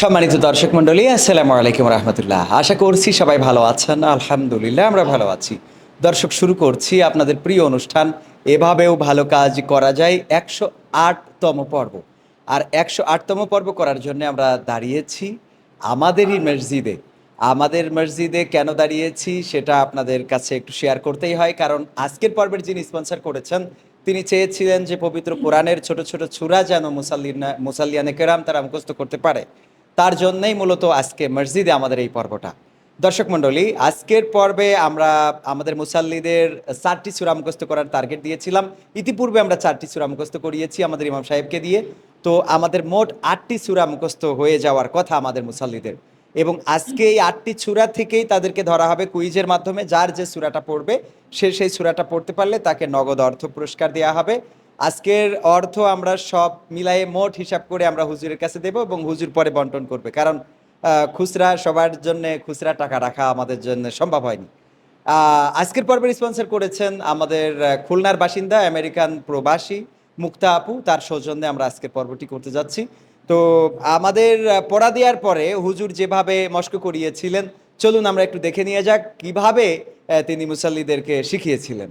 সম্মানিত দর্শক মন্ডলী আসসালামু আলাইকুম রহমতুল্লাহ। আশা করছি সবাই ভালো আছেন। আলহামদুলিল্লাহ, আমরা ভালো আছি। দর্শক, শুরু করছি আপনাদের প্রিয় অনুষ্ঠান, এভাবেও ভালো কাজ করা যায়, একশো আটতম পর্ব। আর একশো আটতম পর্ব করার জন্য আমরা দাঁড়িয়েছি আমাদেরই মসজিদে। আমাদের মসজিদে কেন দাঁড়িয়েছি সেটা আপনাদের কাছে একটু শেয়ার করতেই হয়, কারণ আজকের পর্বের যিনি স্পন্সর করেছেন, তিনি চেয়েছিলেন যে পবিত্র কোরআনের ছোট ছোট ছুরা যেন মুসাল্লিনা মুসাল্লিয়ানে কেরাম তারা মুখস্থ করতে পারে। তার জন্যই মূলত আজকে মসজিদে আমাদের এই পর্বটা। দর্শক মণ্ডলী, আজকের পর্বে আমরা আমাদের মুসাল্লিদের চারটি সুরা মুখস্থ করার টার্গেট দিয়েছিলাম। ইতিপূর্বে আমরা চারটি সুরা মুখস্থ করিয়েছি আমাদের ইমাম সাহেবকে দিয়ে। তো আমাদের মোট আটটি সুরা মুখস্থ হয়ে যাওয়ার কথা আমাদের মুসাল্লিদের। এবং আজকে এই আটটি সুরা থেকেই তাদেরকে ধরা হবে কুইজের মাধ্যমে। যার যে সুরাটা পড়বে, সে সেই সুরাটা পড়তে পারলে তাকে নগদ অর্থ পুরস্কার দেওয়া হবে। আজকের অর্থ আমরা সব মিলায়ে মোট হিসাব করে আমরা হুজুরের কাছে দেব এবং হুজুর পরে বন্টন করবে। কারণ খুচরা সবার জন্য খুচরা টাকা রাখা আমাদের জন্য সম্ভব হয়নি। আজকের পর্বের স্পন্সর করেছেন আমাদের খুলনার বাসিন্দা আমেরিকান প্রবাসী মুক্তা আপু। তার সৌজন্যে আমরা আজকের পর্বটি করতে যাচ্ছি। তো আমাদের পড়া দেওয়ার পরে হুজুর যেভাবে মস্ক করিয়েছিলেন, চলুন আমরা একটু দেখে নিয়ে যাক কীভাবে তিনি মুসাল্লিদেরকে শিখিয়েছিলেন।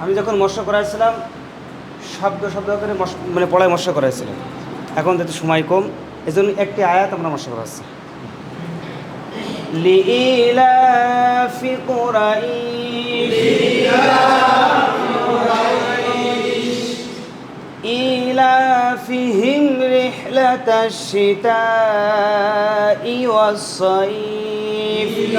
আমি যখন মৎস্য করাইছিলাম শব্দ শব্দ করে মশ- মানে পড়ায় মৎস্য করাইছিলাম এখন যেহেতু সময় কম এই জন্য একটি আয়াত আমরা মৎস্য করাচ্ছি لإيلاف قريش إيلافهم رحلة الشتاء والصيف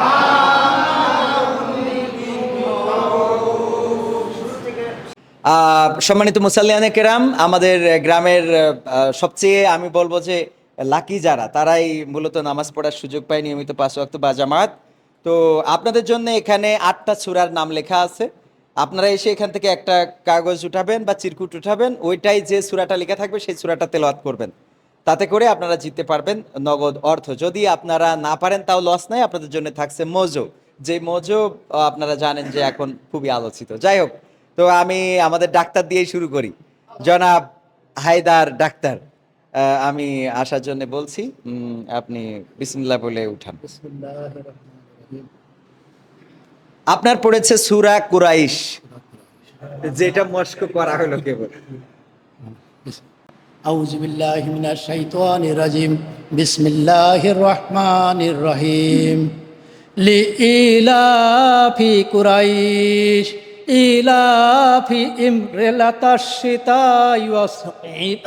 সম্মানিত মুসাল্লিয়ানে কেরাম, আমাদের গ্রামের সবচেয়ে আমি বলব যে লাকি যারা, তারাই মূলত নামাজ পড়ার সুযোগ পায় নিয়মিত পাঁচ ওয়াক্ত বা জামাত। তো আপনাদের জন্য এখানে আটটা সুরার নাম লেখা আছে। আপনারা এসে এখান থেকে একটা কাগজ উঠাবেন বা চিরকুট উঠাবেন, ওইটাই যে সুরাটা লেখা থাকবে সেই সুরাটা তেলাওয়াত করবেন। তাতে করে আপনারা জিততে পারবেন নগদ অর্থ। যদি আপনারা না পারেন, তাও লস নাই, আপনাদের জন্য থাকছে মজো। যে মজো আপনারা জানেন যে এখন খুবই আলোচিত। যাই হোক তো আমি আমাদের ডাক্তার দিয়েই শুরু করি জনাব হায়দার ডাক্তার আহ, আমি আসার জন্য বলছি উম, আপনি বিসমিল্লাহ বলে উঠান আপনার পড়েছে সুরা কুরাইশ যেটা মস্ক করা হলো কেবল أعوذ بالله من الشيطان الرجيم بسم الله الرحمن الرحيم لإيلاف قريش إيلافهم رحلة الشتاء والصيف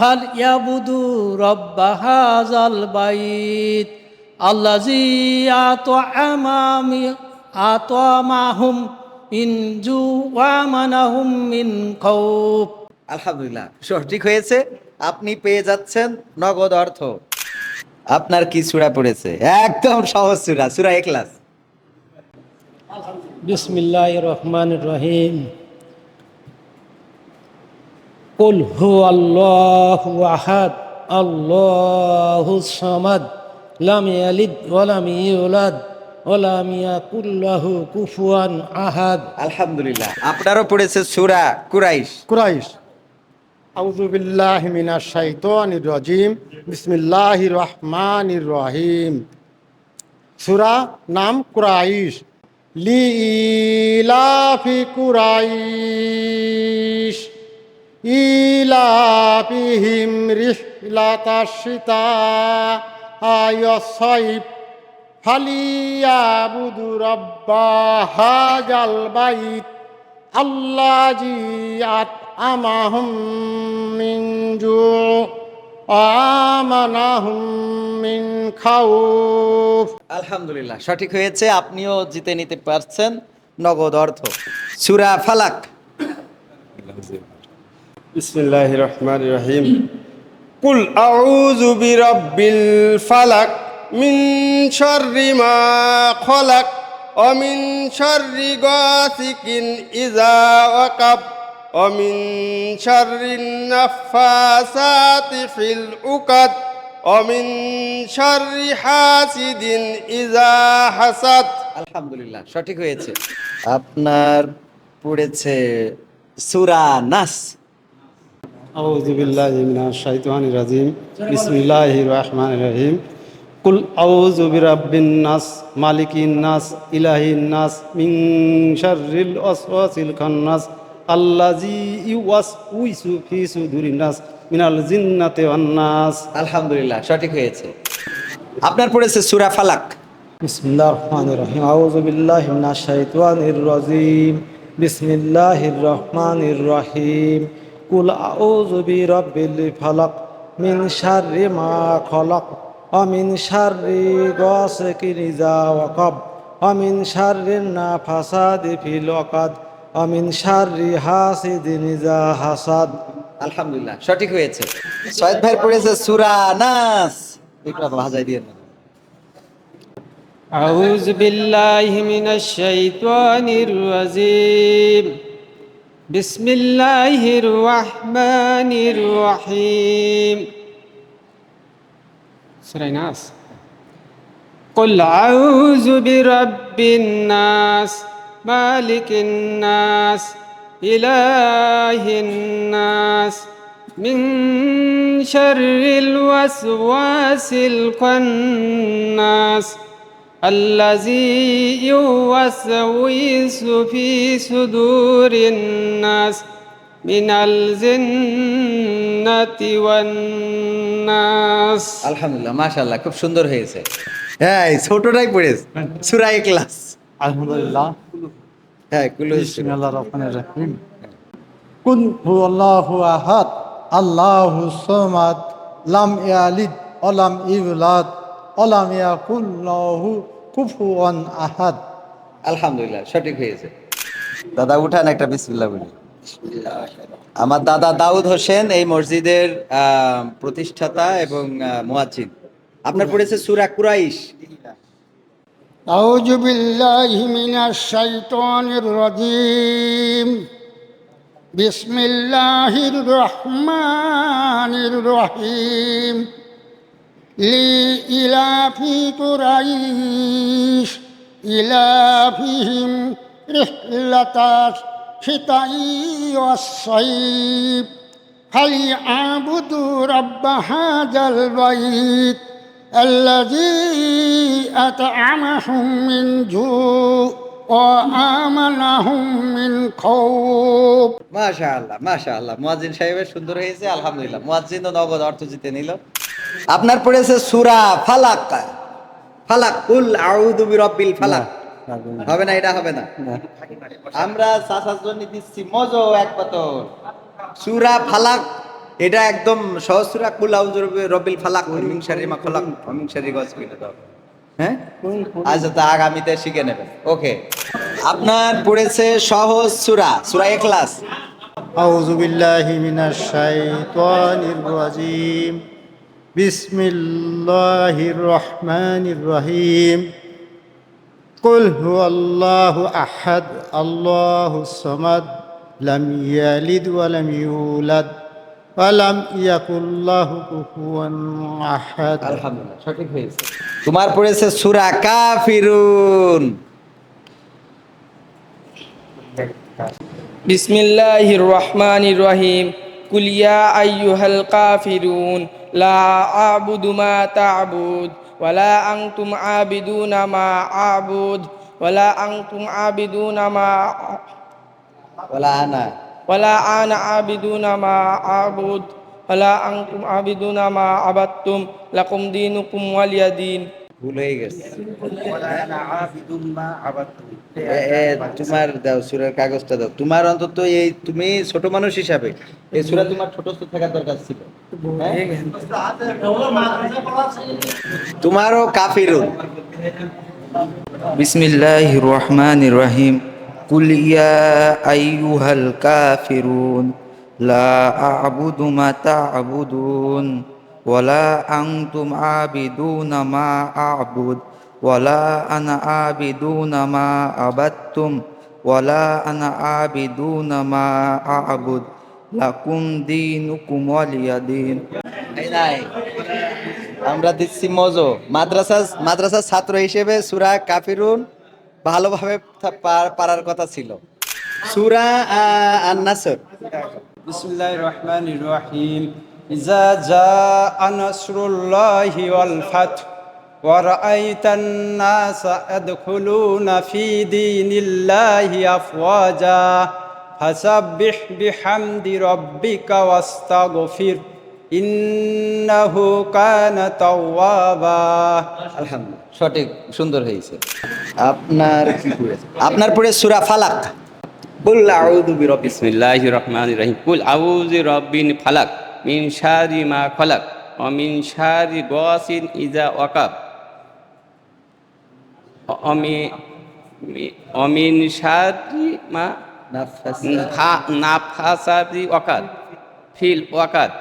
فليعبدوا رب هذا البيت الذي أطعمهم أطعمهم من جوع وآمنهم من خوف আলহামদুলিল্লাহ সঠিক হয়েছে আপনি পেয়ে যাচ্ছেন নগদ অর্থ আপনার কি সুরা পড়েছে একদম সহজ সুরা সুরা এক্লাস বিসমিল্লাহ রহমান রহিম কুল হু আল্লাহ আহাদ আল্লাহ সামাদ লাম ইয়ালিদ ওয়ালাম ইউলাদ আলহামদুলিল্লাহ। আপনারও পড়েছে সুরা কুরাইশ। কুরাইশ। আউযুবিল্লাহি মিনাশ শাইতানির রাজিম। বিসমিল্লাহির রহমানির রহিম। সূরা নাম কুরাইশ। লিইলাফি কুরাইশ, ইলাফিহিম রিহলাতাশ শিতা আয়সাইব ফালিয়াবুদু রাব্বা হাজাল বাইত আল্লাজি আতআমাহুম মিন জু' আমানাহুম মিন আলহামদুলিল্লাহ সঠিক হয়েছে আপনিও জিতে নিতে পারছেন নগদ অর্থ। সুরা ফালাক। বিসমিল্লাহ রহমান রহিম। কুল আউযু বিরাব্বিল ফালাক মিন শাররি মা খলাক ওয়া মিন শাররি গাসিকিন ইযা ওয়াকাব। মিন শাররিন নাফাসাতি ফিল উকাদ ওয়া মিন শাররি হাসিদিন ইযা হাসাদ আলহামদুলিল্লাহ সঠিক হয়েছে। আপনার পড়েছে সুরা নাস। আউযু বিল্লাহি মিনাশ শাইতানির রাজিম। বিসমিল্লাহির রহমানির রহিম। কুল আউযু বিরাব্বিন নাস মালিকিন নাস ইলাহিন নাস মিন শাররিল ওয়াসওয়াসিল খান্নাস। আল্লাযী ইউওয়াসউইসু ফি সুদুরিন নাস মিনাল জিন্নাতি ওয়ান নাস। আলহামদুলিল্লাহ সঠিক হয়েছে। আপনার পড়েছে সুরা ফালাক। বিসমিল্লাহ রহমান রহিম। আউজুবিল্লাহ শাইতানির রাজিম। বিসমিল্লাহির রহমানির রহিম। কুল আউযু বিরাব্বিল ফালাক মিন শাররি মা খলাক ওয়া মিন শাররি গাসিকিন ইযা ওয়াকাব ওয়া মিন শাররি নাফাসাদি ফিল উকাদ ওয়া মিন শাররি হাসিদিন ইযা হাসাদ আলহামদুলিল্লাহ সঠিক হয়েছে সৈয়দ ভাই পড়েছে সুরা নাস একটু ভাজাই দিয়ে না أعوذ بالله من الشيطان الرجيم بسم الله الرحمن الرحيم سورة الناس قل أعوذ برب الناس مالك الناس إله الناس من شر الوسواس الخناس الذي يوسوس في صدور الناس من الجنة والناس আলহামদুলিল্লাহ মাশাআল্লাহ খুব সুন্দর হয়েছে হ্যাঁ এই ছোটটাই পড়েছে সুরা ক্লাস আলহামদুলিল্লাহ। হ্যাঁ কুলু বিসমিল্লাহির রহমানির রহিম। কুল হুয়াল্লাহু আহাদ আল্লাহু সামাদ লাম ইয়ালিদ ওয়া লাম ইউলাদ ওয়া লাম ইয়াকুল লাহু কুফুয়ান আহাদ। আলহামদুলিল্লাহ সঠিক হয়েছে। দাদা উঠান একটা বিসমিল্লাহ বলি। আমার দাদা দাউদ হোসেন এই মসজিদের প্রতিষ্ঠাতা এবং মুয়াজ্জিন। আপনার পড়েছে সুরা কুরাইশ। أعوذ بالله من الشيطان الرجيم بسم الله الرحمن الرحيم لإلاف قريش إلافهم رحلة الشتاء والصيف فليعبدوا رب هذا البيت الذي أطعمهم من جوع وآمنهم من خوف মাশাআল্লাহ মাশাআল্লাহ মুয়াজ্জিন সাহেবের সুন্দর হয়েছে আলহামদুলিল্লাহ মুয়াজ্জিন তো নগদ অর্থ জিতে নিল আপনার পড়েছে সূরা ফালাক ফালাক কুল আউযু বিরাব্বিল ফালাক হবে না এটা হবে না আমরা চাচার জন্য দিচ্ছি মজো এক পাতর সূরা ফালাক এটা একদম সহস্রা কুলাউ রবিল ফালাক মিংসারি মা খলাক মিংসারি গজ কিনে দাও। হ্যাঁ? আচ্ছা তা আগামীতে শিখে নেবে। ওকে। আপনার পড়েছে সহজ সুরা সুরা এখলাস আউযু বিল্লাহি মিনাশ শাইতানির রাজিম। বিসমিল্লাহির রহমানির রহিম। কুল হুয়াল্লাহু আহাদ আল্লাহুস সামাদ, লাম ইয়ালিদ ওয়া লাম ইউলাদ। আলাম ইয়াকুল্লাহু কুফুয়ান আহাদ। আলহামদুলিল্লাহ সঠিক হয়েছে। তোমার পড়েছে সূরা কাফিরুন। বিসমিল্লাহির রহমানির রহিম। কুল ইয়া আইয়ুহাল কাফিরুন লা আবুদু মা তা'বুদ ওয়ালা আনতুম আবিদুনা মা আবুদ ওয়ালা আনতুম আবিদুনা মা ওয়ালা আনা। ওলা আন আবিদুনা মা আবুদ ওলা আংকুম আবিদুনা মা আবাত্তুম লাকুম দিন উকুম ওয়ালিয়া দিন ভুল গেছে। তোমার দাও সুরের কাগজটা দাও। তোমার অন্তত এই তুমি ছোট মানুষ হিসাবে এই সুরা তোমার ছোট থাকার দরকার ছিল। হ্যাঁ? তোমারও কাফিরুন বিসমিল্লাহ রহমান রহিম। কুল ইয়া আইয়ুহাল কাফিরুন লা আ'বুদু মা তা'বুদুন ওয়ালা আনতুম আবিদুনা মা আ'বুদ ওয়ালা আনা আবিদুনা মা আবাদতুম ওয়ালা আনা আবিদুনা মা আ'বুদ লাকুম দীনুকুম ওয়ালিয়া দীন আমরা দিচ্ছি মজো। মাদ্রাসা মাদ্রাসার ছাত্র হিসেবে সুরা কাফিরুন ভালোভাবে থা- পার- পারার কথা ছিল সুরা আন্নাসর بسم الله الرحمن الرحيم إذا جاء نصر الله والفتح ورأيت الناس يدخلون في دين الله أفواجا فسبح بحمد ربك واستغفر ইন্নাহু কানা তাওয়াবা। আলহামদুলিল্লাহ। সঠিক সুন্দর হয়েছে। আপনার কি পড়ে আপনার পড়ে সূরা ফালাক। কুল আউযু বিরাব্বি বিসমিল্লাহির রহমানির রহিম। কুল আউযু রাব্বিল ফালাক। মিন শারি মা খলাক। ওয়া মিন শারি গাসিন ইযা ওয়াকাব। অমি অমিন শারি মা নাফাসাতি ওয়াকাদ ফিল ওয়াকাদ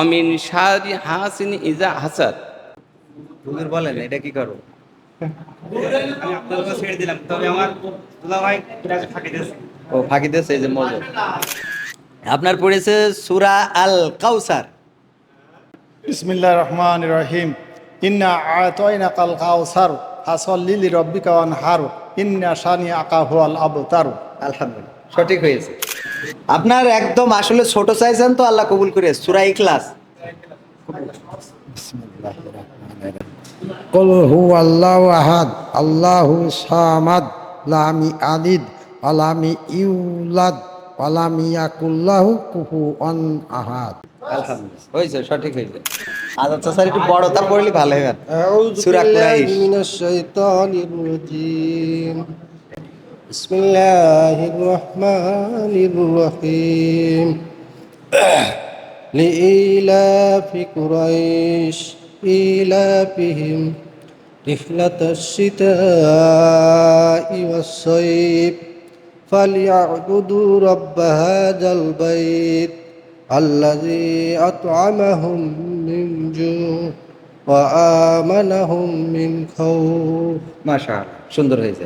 অমিন শারি হাসিন ইজা হাসাদ। হুজুর বলেন এটা কি করো? আমি আপনার কাছে ছেড়ে দিলাম তবে আমার দুলা ভাই ফাঁকি দিয়েছে। ও ফাঁকি দিয়েছে এই যে মজো। আপনার পড়েছে সুরা আল কাউসার বিসমিল্লাহ রহমান রহিম। ইন্না আতয়না কাল কাউসার ফাসল্লি রব্বিকা ওয়ানহার। ইন্না শানি আকা হুয়াল আবতার। আলহামদুলিল্লাহ সঠিক হয়েছে। আপনার একদম আসলে ছোট চাইছেন তো আল্লাহ কবুল করে সুরাই ক্লাস কুল হু আল্লাহ আহাদ আল্লাহু সামাদ লামি আলিদ আলামি ইউলাদ আলামি ইয়াকুল্লাহু কুফুয়ান আহাদ। হয়েছে সঠিক হয়েছে। আজাদ স্যার একটু বড় তার ভালো হয়। সূরা কুরাইশ। بسم الله الرحمن الرحيم لإيلاف قريش إيلافهم رحلة الشتاء والصيف فليعبدوا رب هذا البيت الذي أطعمهم من جوع وآمنهم من خوف মাশা সুন্দর হয়েছে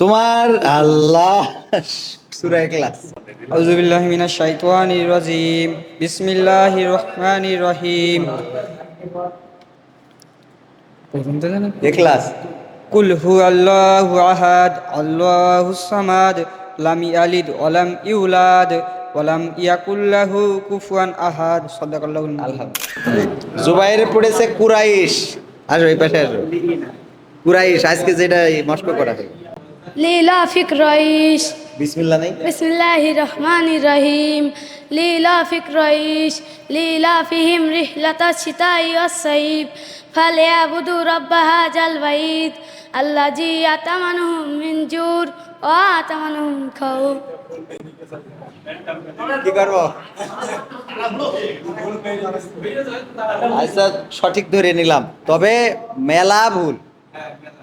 তোমার আল্লাহ। সূরা ইখলাস আউযু বিল্লাহি মিনাশ শাইতানির রাজিম। বিসমিল্লাহির রহমানির রহিম। কুল হু আল্লাহু আহাদ আল্লাহ সামাদ লাম ইয়ালিদ ওয়া লাম ইউলাদ ওয়ালাম ইয়াকুল্লাহু কুফুয়ান আহাদ। সাদাকাল্লাহু আলহামদুলিল্লাহ জুবাইর পড়েছে কুরাইশ। আসো এই পাশে আসো। কুরাইশ আজকে যেটা মস্কো করা হয়। লীলা ফিক্রইশ বিসমিল্লাহ নেই। বিসমিল্লাহ রহমান রহিম। লীলা ফিক্রইশ লীলা ফিহিম রিহলাতা সিতাই অসঈব ফালিয়াবুদু রব্বা হাজাল বাইত। আল্লাজি আতামানুহুম মিন জুর ও আতামানুহুম খাউফ কি করব? আচ্ছা সঠিক ধরে নিলাম। তবে মেলা ভুল।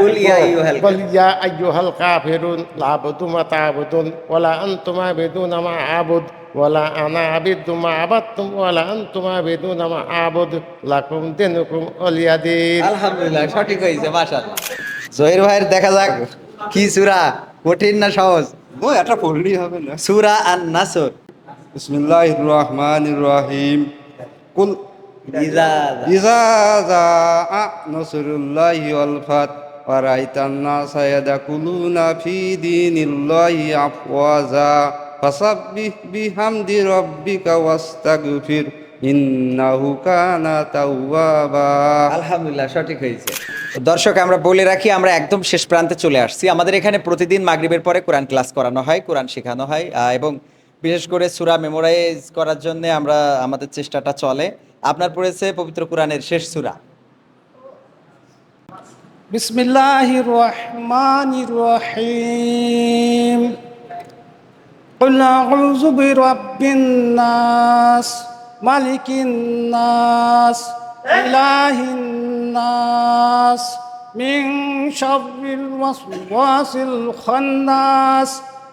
قل يا أيها الكافرون. قل يا أيها الكافرون لا أعبد ما تعبدون ولا أنتم عابدون ما أعبد ولا أنا عبد ما عبدتم ولا أنتم عابدون ما أعبد لكم دينكم ولي دين আলহামদুলিল্লাহ সঠিক হয়েছে মাশাআল্লাহ জহির ভাইয়ের দেখা যাক কি সূরা কঠিন না সহজ ও এটা পড়লেই হবে না সূরা আন নাসর বিসমিল্লাহির রহমানির রহিম কুল ইজা ইজা জাআ নাসরুল্লাহি ওয়াল ফাত। ওয়া রাআইতান নাসা ইয়াদখুলুনা ফি দীনিল্লাহি আফওয়াজা। ফাসাব্বিহ বিহামদি রাব্বিকা ওয়াস্তাগফির। ইন্নাহু কানা তাওয়াবা। আলহামদুলিল্লাহ সঠিক হয়েছে। দর্শক আমরা বলে রাখি আমরা একদম শেষ প্রান্তে চলে আসছি। আমাদের এখানে প্রতিদিন মাগরিবের পরে কোরআন ক্লাস করানো হয় কোরআন শেখানো হয় এবং বিশেষ করে সূরা মেমোরাইজ করার জন্য আমরা আমাদের চেষ্টাটা চলে আপনার পড়েছে পবিত্র কোরআনের শেষ সূরা بسم الله الرحمن الرحيم قل أعوذ برب الناس ملك الناس إله الناس من شر الوسواس الخناس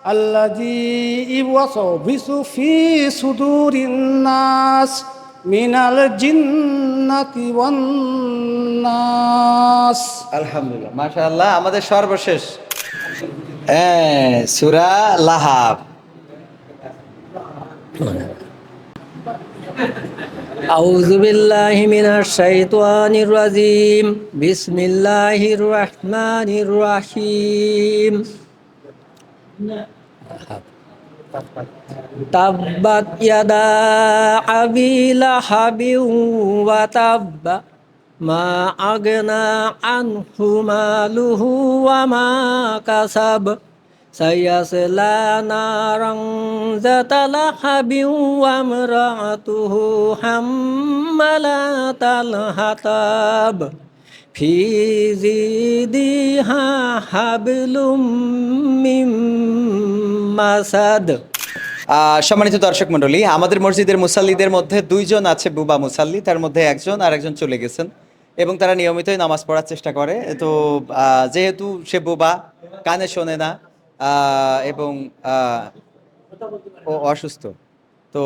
الذي يوسوس في صدور الناس من الجنة والناس আলহামদুলিল্লাহ মাশাআল্লাহ আমাদের সর্বশেষ হ্যাঁ সূরা লাহাব أعوذ بالله من الشيطان الرجيم بسم الله الرحمن الرحيم তাব্বাত ইয়াদা আবি লাহাবি ওয়া তাব্বা মা আগনা আনহু মালুহু ওয়া মা কাসাব। সায়াসলা নারং জাতালা হাবি ওয়া আমরাতুহু হাম্মালাতাল হাতাব في زيدها حبل من مسد আহ, সম্মানিত দর্শক মণ্ডলী আমাদের মসজিদের মুসাল্লিদের মধ্যে দুইজন আছে বুবা মুসাল্লি তার মধ্যে একজন আর একজন চলে গেছেন এবং তারা নিয়মিতই নামাজ পড়ার চেষ্টা করে তো আহ, যেহেতু সে বুবা কানে শোনে না আহ, এবং আহ, ও অসুস্থ তো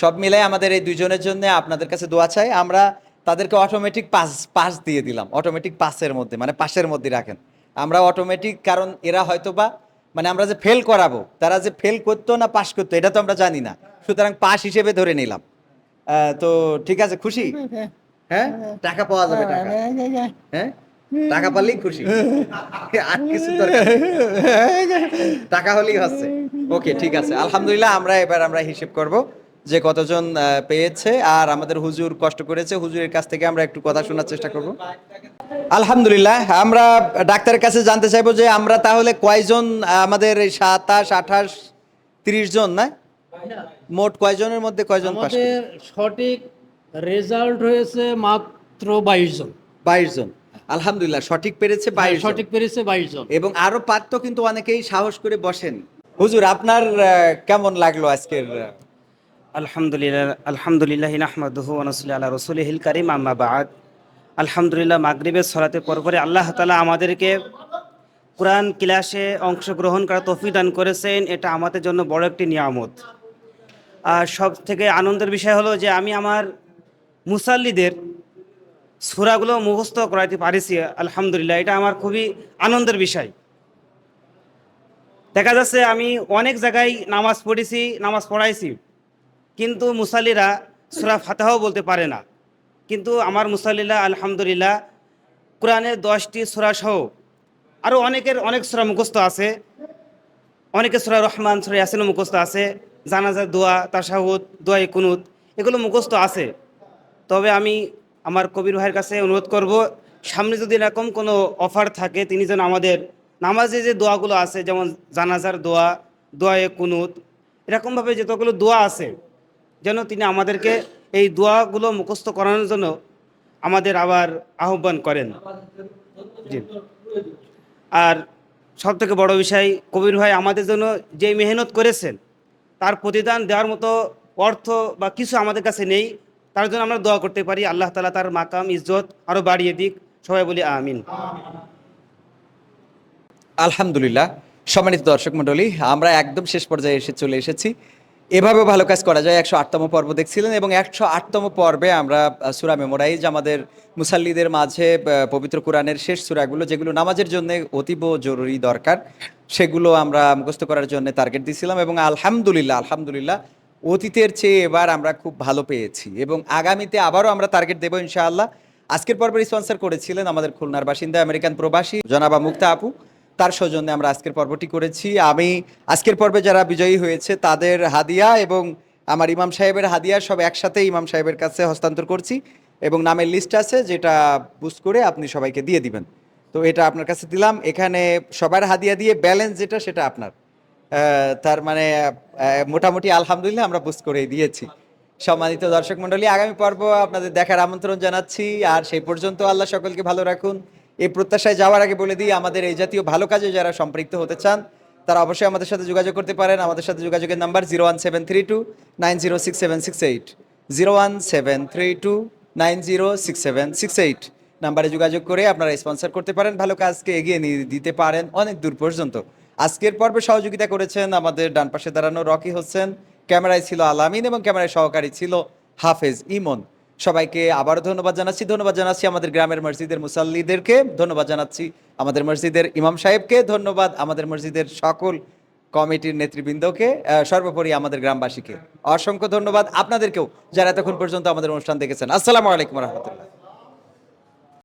সব মিলাই আমাদের এই দুইজনের জন্য আপনাদের কাছে দোয়া চাই আমরা তাদেরকে অটোমেটিক পাস পাস দিয়ে দিলাম অটোমেটিক পাসের মধ্যে মানে পাসের মধ্যে রাখেন। আমরা অটোমেটিক কারণ এরা হয়তো বা মানে আমরা যে ফেল করাবো, তারা যে ফেল করতো না পাস করতো, এটা তো আমরা জানি না। সুতরাং পাস হিসেবে ধরে নিলাম। তো ঠিক আছে, খুশি? হ্যাঁ? টাকা পাওয়া যাবে, টাকা। হ্যাঁ? টাকা পারলেই খুশি। আর কিছু দরকার টাকা হলেই হচ্ছে। ওকে, ঠিক আছে। আলহামদুলিল্লাহ, আমরা এবার আমরা হিসেব করব। যে কতজন পেয়েছে আর আমাদের হুজুর কষ্ট করেছে। হুজুরের কাছ থেকে আমরা একটু কথা শোনার চেষ্টা করব। আলহামদুলিল্লাহ আমরা ডাক্তারের কাছে জানতে চাইব যে আমরা তাহলে কয়জন আমাদের সাতাশ আঠাশ তিরিশ জন না? মোট কয়জনের মধ্যে কয়জন সঠিক রেজাল্ট হয়েছে মাত্র বাইশ জন। বাইশ জন। আলহামদুলিল্লাহ সঠিক পেরেছে বাইশ সঠিক পেরেছে বাইশ জন। এবং আরও পারতো কিন্তু অনেকেই সাহস করে বসেন। হুজুর আপনার কেমন লাগল আজকের আলহামদুলিল্লাহ আলহামদুলিল্লাহ নাহমাদুহু ওয়ানসলি আল্লাহ রসুলহিল কারিম, আম্মা বাদ। আলহামদুলিল্লাহ, মাগরিবের সলাতে পরপরে আল্লাহ তালা আমাদেরকে কোরআন ক্লাসে অংশগ্রহণ করা তৌফিক দান করেছেন। এটা আমাদের জন্য বড় একটি নিয়ামত। আর সব থেকে আনন্দের বিষয় হলো যে আমি আমার মুসাল্লিদের সুরাগুলো মুখস্থ করাইতে পারিছি, আলহামদুলিল্লাহ। এটা আমার খুবই আনন্দের বিষয়। দেখা যাচ্ছে আমি অনেক জায়গায় নামাজ পড়েছি, নামাজ পড়াইছি। কিন্তু মুসাল্লিরা সুরা ফাতাহাও বলতে পারে না। কিন্তু আমার মুসাল্লিরা, আলহামদুলিল্লাহ, কোরআনের দশটি সুরা সহ আরও অনেকের অনেক সুরা মুখস্থ আছে। অনেকের সুরা রহমান, সুরা ইয়াসিনও মুখস্থ আছে। জানাজার দোয়া, তাশাহুদ দোয়া কুনুত, এগুলো মুখস্থ আছে। তবে আমি আমার কবির ভাইয়ের কাছে অনুরোধ করব, সামনে যদি এরকম কোনো অফার থাকে, তিনি যেন আমাদের নামাজে যে দোয়াগুলো আছে, যেমন জানাজার দোয়া দোয়ায়ে কুনুত, এরকমভাবে যতগুলো দোয়া আছে যেন তিনি আমাদেরকে এই দোয়াগুলো মুখস্থ করানোর জন্য আমাদের আবার আহ্বান করেন। জি। আর সব থেকে বড় বিষয়, কবির ভাই আমাদের জন্য যে মেহনত করেছেন, তার প্রতিদান দেওয়ার মতো অর্থ বা কিছু আমাদের কাছে নেই, তার জন্য আমরা দোয়া করতে পারি। আল্লাহ তালা তার মাকাম, ইজ্জত আরও বাড়িয়ে দিক। সবাই বলি আমিন। আলহামদুলিল্লাহ। সম্মানিত দর্শক মণ্ডলী, আমরা একদম শেষ পর্যায়ে এসে চলে এসেছি। এভাবেও ভালো কাজ করা যায়। একশো আটতম পর্ব দেখছিলেন এবং একশো আটতম পর্বে আমরা সুরা মেমোরাইজ আমাদের মুসাল্লিদের মাঝে পবিত্র কোরআনের শেষ সুরাগুলো, যেগুলো নামাজের জন্য অতীব জরুরি দরকার, সেগুলো আমরা মুখস্থ করার জন্য টার্গেট দিয়েছিলাম এবং আলহামদুলিল্লাহ আলহামদুলিল্লাহ অতীতের চেয়ে এবার আমরা খুব ভালো পেয়েছি এবং আগামীতে আবারও আমরা টার্গেট দেবো ইনশাআল্লাহ। আজকের পর্বে স্পন্সর করেছিলেন আমাদের খুলনার বাসিন্দা আমেরিকান প্রবাসী, জনাবা মুক্তা আপু। তার সৌজন্যে আমরা আজকের পর্বটি করেছি। আমি আজকের পর্বে যারা বিজয়ী হয়েছে, তাদের হাদিয়া এবং আমার ইমাম সাহেবের হাদিয়া সব একসাথে ইমাম সাহেবের কাছে হস্তান্তর করছি এবং নামের লিস্ট আছে যেটা বুস করে আপনি সবাইকে দিয়ে দিবেন। তো এটা আপনার কাছে দিলাম। এখানে সবার হাদিয়া দিয়ে ব্যালেন্স যেটা, সেটা আপনার। তার মানে মোটামুটি আলহামদুলিল্লাহ আমরা বুস করে দিয়েছি। সম্মানিত দর্শক মণ্ডলী, আগামী পর্ব আপনাদের দেখার আমন্ত্রণ জানাচ্ছি। আর সেই পর্যন্ত আল্লাহ সকলকে ভালো রাখুন। এই প্রত্যাশায় যাওয়ার আগে বলে দিই, আমাদের এই জাতীয় ভালো কাজে যারা সম্পৃক্ত হতে চান, তারা অবশ্যই আমাদের সাথে যোগাযোগ করতে পারেন। আমাদের সাথে যোগাযোগের number zero one seven three two nine zero six seven six eight zero one seven three two nine zero six seven six eight নাম্বারে যোগাযোগ করে আপনারা স্পন্সর করতে পারেন, ভালো কাজকে এগিয়ে নিয়ে দিতে পারেন অনেক দূর পর্যন্ত। আজকের পর্বে সহযোগিতা করেছেন আমাদের ডান পাশে দাঁড়ানো রকি হোসেন। ক্যামেরায় ছিল আলামিন এবং ক্যামেরায় সহকারী ছিল হাফেজ ইমন। সবাইকে আবারও ধন্যবাদ জানাচ্ছি। ধন্যবাদ জানাচ্ছি আমাদের গ্রামের মসজিদের মুসাল্লিদেরকে। ধন্যবাদ জানাচ্ছি আমাদের মসজিদের ইমাম সাহেবকে। ধন্যবাদ আমাদের মসজিদের সকল কমিটির নেতৃবৃন্দকে। সর্বোপরি আমাদের গ্রামবাসীকে। অসংখ্য ধন্যবাদ আপনাদেরকেও যারা এতক্ষণ পর্যন্ত আমাদের অনুষ্ঠান দেখেছেন। আসসালামু আলাইকুম রহমতুল্লাহ।